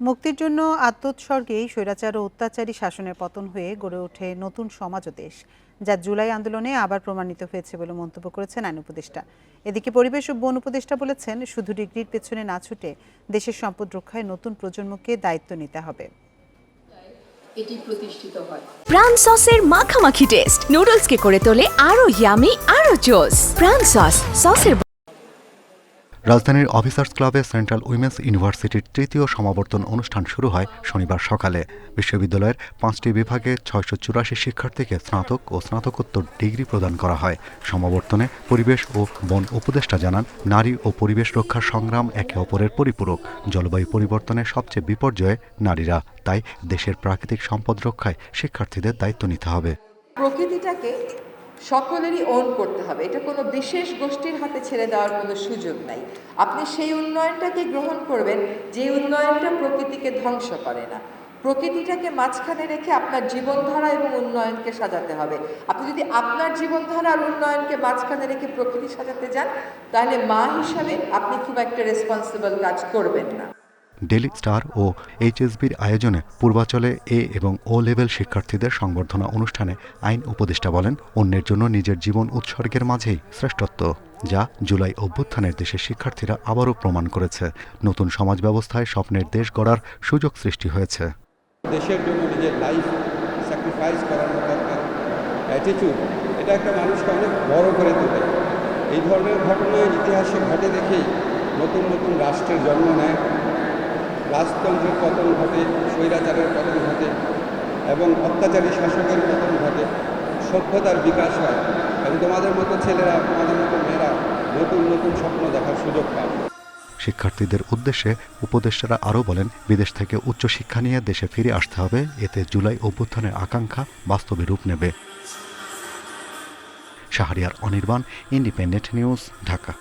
মুক্তির জন্য আত্মোৎসর্গেই স্বৈরাচার ও অত্যাচারী শাসনের পতন হয়ে গড়ে ওঠে নতুন সমাজ ও দেশ যা জুলাই আন্দোলনে আবার প্রমাণিত হয়েছে বলে মন্তব্য করেছেন আইন উপদেষ্টা। এদিকে পরিবেশ ও বন উপদেষ্টা বলেছেন শুধু ডিগ্রির পেছনে না ছুটে দেশের সম্পদ রক্ষায় নতুন প্রজন্মকে দায়িত্ব নিতে হবে। এটি প্রতিষ্ঠিত হয়। প্রাণ সসের মাখামাখি টেস্ট। নুডলসকে করে তোলে আরও ইয়ামি আরও জোস প্রাণ সস সসের রাজধানীর অফিসার্স ক্লাবে সেন্ট্রাল উইমেন্স ইউনিভার্সিটির তৃতীয় সমাবর্তন অনুষ্ঠান শুরু হয় শনিবার সকালে। বিশ্ববিদ্যালয়ের পাঁচটি বিভাগে ছয়শো চুরাশি শিক্ষার্থীকে স্নাতক ও স্নাতকোত্তর ডিগ্রি প্রদান করা হয়। সমাবর্তনে পরিবেশ ও বন উপদেষ্টা জানান, নারী ও পরিবেশ রক্ষার সংগ্রাম একে অপরের পরিপূরক। জলবায়ু পরিবর্তনের সবচেয়ে বিপর্যয়ে নারীরা। তাই দেশের প্রাকৃতিক সম্পদ রক্ষায় শিক্ষার্থীদের দায়িত্ব নিতে হবে। প্রকৃতিটাকে সকলেরই ওন করতে হবে। এটা কোনো বিশেষ গোষ্ঠীর হাতে ছেড়ে দেওয়ার কোনো সুযোগ নাই। আপনি সেই উন্নয়নটাকে গ্রহণ করবেন, যে উন্নয়নটা প্রকৃতিকে ধ্বংস করে না। প্রকৃতিটাকে মাঝখানে রেখে আপনার জীবনধারা এবং উন্নয়নকে সাজাতে হবে। আপনি যদি আপনার জীবনধারা আর উন্নয়নকে মাঝখানে রেখে প্রকৃতি সাজাতে যান, তাহলে মা হিসাবে আপনি খুব একটা রেসপন্সিবল কাজ করবেন না। ডেলি স্টার ও এইচএসবির আয়োজনে পূর্বাচলে এ এবং ও লেভেল শিক্ষার্থীদের সংবর্ধনা অনুষ্ঠানে আইন উপদেষ্টা বলেন, অন্যের জন্য নিজের জীবন উৎসর্গের মাঝেই শ্রেষ্ঠত্ব, যা জুলাই অভ্যুত্থানের দেশের শিক্ষার্থীরা আবারও প্রমাণ করেছে। নতুন সমাজ ব্যবস্থায় স্বপ্নের দেশ গড়ার সুযোগ সৃষ্টি হয়েছে। দেশের জন্য নিজের লাইফ স্যাক্রিফাইস এটা একটা মানুষকে অনেক বড় করে তোলে। এই ধরনের ঘটনা ইতিহাসে ঘটে দেখেই নতুন নতুন রাষ্ট্রের জন্ম নেয়। রাজতন্ত্রের পতন ঘটে, স্বৈরাচারের পতন ঘটে এবং অত্যাচারী শাসকের পতন ঘটে। সভ্যতার বিকাশ হয় এবং তোমাদের মতো ছেলেরা, তোমাদের মতো মেয়েরা নতুন নতুন স্বপ্ন দেখার সুযোগ পায়। শিক্ষার্থীদের উদ্দেশ্যে উপদেষ্টারা আরও বলেন, বিদেশ থেকে উচ্চশিক্ষা নিয়ে দেশে ফিরে আসতে হবে, এতে জুলাই অভ্যুত্থানের আকাঙ্ক্ষা বাস্তবে রূপ নেবে। Shahriar Anirban, independent news, Dhaka.